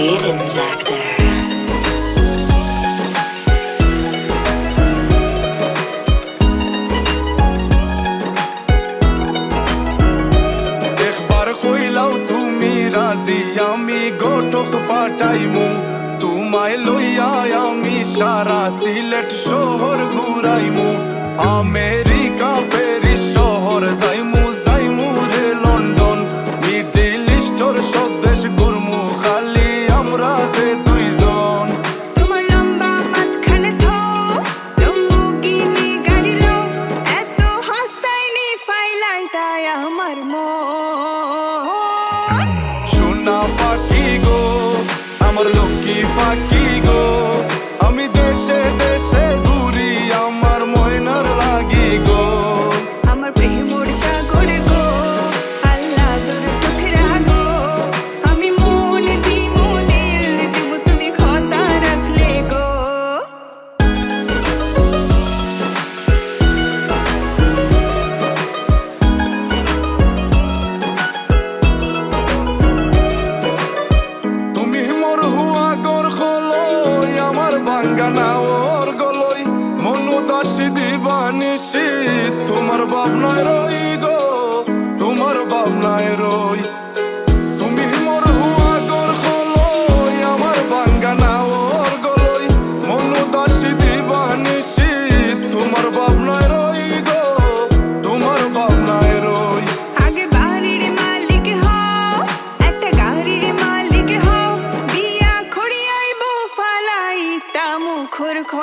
Lead injector. একবার কইলাও তুমি রাজি আমি গোটক পাঠাইমু তোমায় লইয়া আমি সারা সিলেট শহর ঘুরাইমু America amor lo que va aquí. বাঙ্গানা ওর গলই। মনু দাসী দিবানিসি তোমার ভাবনায় রই গো তোমার ভাবনায় রই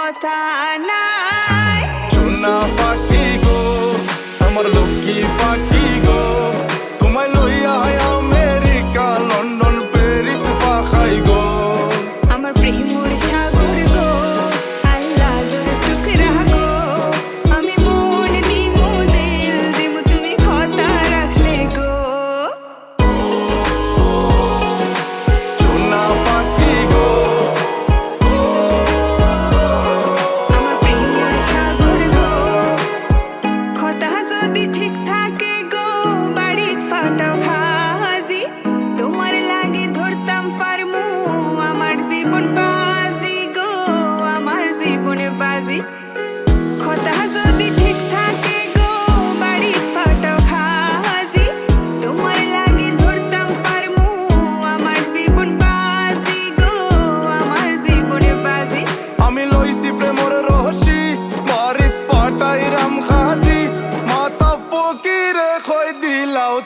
কথা না